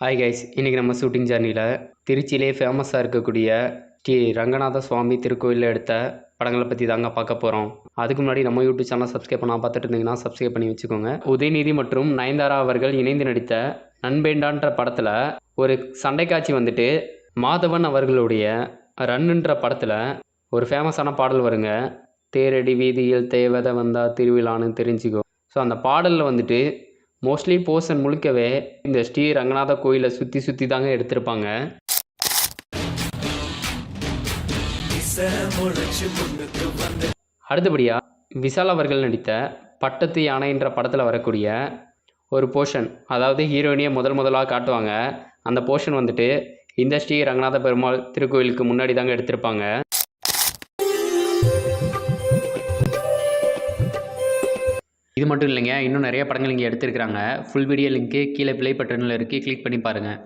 Hi guys இன்றைக்கி நம்ம shooting ஜர்னியில் திருச்சியிலே ஃபேமஸாக இருக்கக்கூடிய ஸ்ரீ ரங்கநாத சுவாமி திருக்கோயிலில் எடுத்த படங்களை பற்றி தாங்க பார்க்க போகிறோம் அதுக்கு முன்னாடி நம்ம யூடியூப் சேனல் சப்ஸ்கிரைப் பண்ணால் பார்த்துட்டு இருந்தீங்கன்னா சப்ஸ்கிரைப் பண்ணி வச்சுக்கோங்க. உதயநிதி மற்றும் நயன்தாரா அவர்கள் இணைந்து நடித்த நண்பேண்டான்ற படத்தில் ஒரு சண்டை காட்சி வந்துட்டு மாதவன் அவர்களுடைய ரன்னுன்ற படத்தில் ஒரு ஃபேமஸான பாடல் வருங்க. தேரடி வீதியில் தேவதை வந்தா திருவிழான்னு தெரிஞ்சுக்கோ. ஸோ அந்த பாடலில் வந்துட்டு மோஸ்ட்லி போர்ஷன் முழுக்கவே இந்த ஸ்ரீ ரங்கநாத கோயிலை சுற்றி சுற்றி தாங்க எடுத்திருப்பாங்க. அடுத்தபடியாக விஷால் அவர்கள் நடித்த பட்டத்து யானைன்ற படத்தில் வரக்கூடிய ஒரு போர்ஷன் அதாவது ஹீரோயினியை முதல் முதலாக காட்டுவாங்க. அந்த போர்ஷன் வந்துட்டு இந்த ஸ்ரீ ரங்கநாத பெருமாள் திருக்கோயிலுக்கு முன்னாடி தாங்க எடுத்திருப்பாங்க. இது மட்டும் இல்லைங்க இன்னும் நிறைய படங்கள் இங்கே எடுத்திருக்கிறாங்க. ஃபுல் வீடியோ லிங்க்கு கீழே பிளே பட்டனில் இருக்குது கிளிக் பண்ணி பாருங்கள்